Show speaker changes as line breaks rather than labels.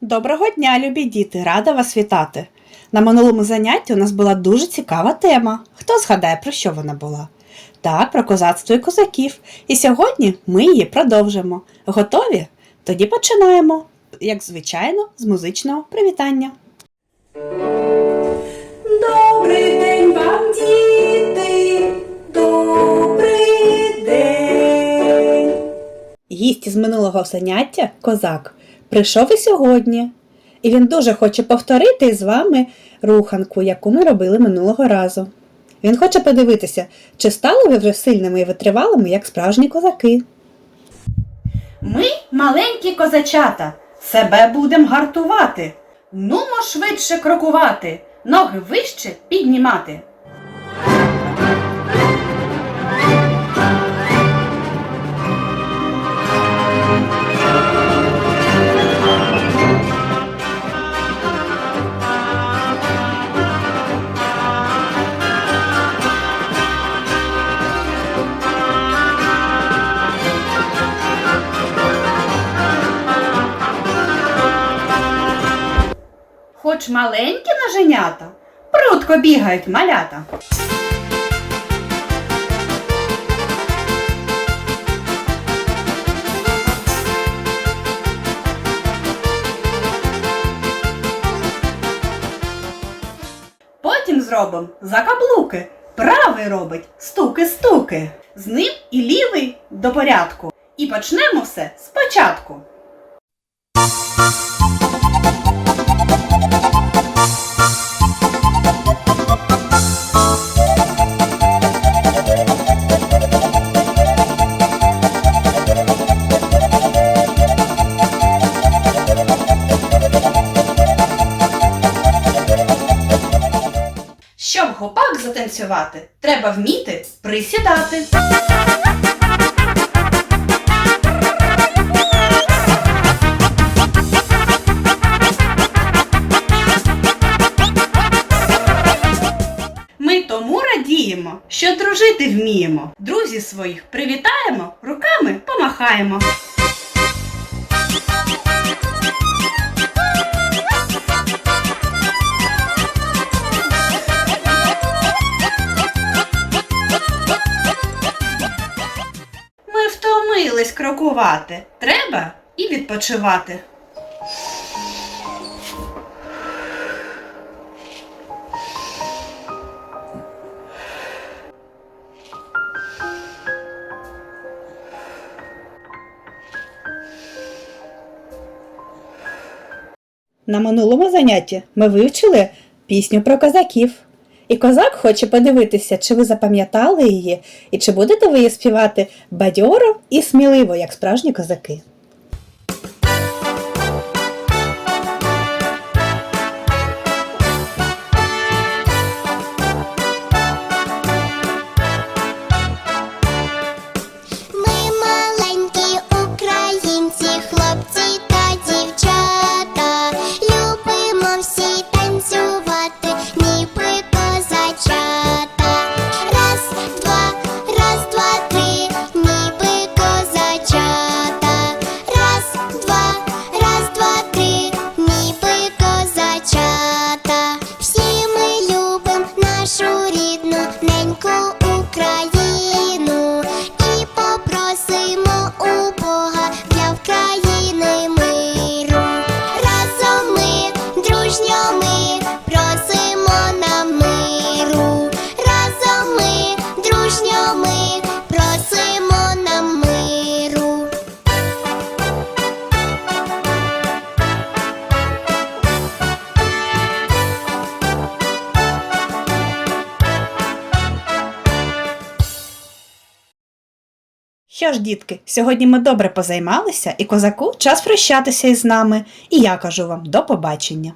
Доброго дня, любі діти! Рада вас вітати! На минулому занятті у нас була дуже цікава тема. Хто згадає, про що вона була? Так, про козацтво і козаків. І сьогодні ми її продовжимо. Готові? Тоді починаємо, як звичайно, з музичного привітання. Гість із минулого заняття, козак, прийшов і сьогодні. І він дуже хоче повторити з вами руханку, яку ми робили минулого разу. Він хоче подивитися, чи стали ви вже сильними і витривалими, як справжні козаки. Ми, маленькі козачата, себе будем гартувати. Нумо швидше крокувати, ноги вище піднімати. Хоч маленькі ноженята, прудко бігають малята. Потім зробимо закаблуки. Правий робить стуки-стуки. З ним і лівий до порядку. І почнемо все спочатку. Гопак затанцювати, треба вміти присідати. Ми тому радіємо, що дружити вміємо. Друзі своїх привітаємо, руками помахаємо. Крокувати. Треба і відпочивати. На минулому занятті ми вивчили пісню про козаків. І козак хоче подивитися, чи ви запам'ятали її, і чи будете ви її співати бадьоро і сміливо, як справжні козаки. Що ж, дітки, сьогодні ми добре позаймалися, і козаку час прощатися із нами. І я кажу вам до побачення.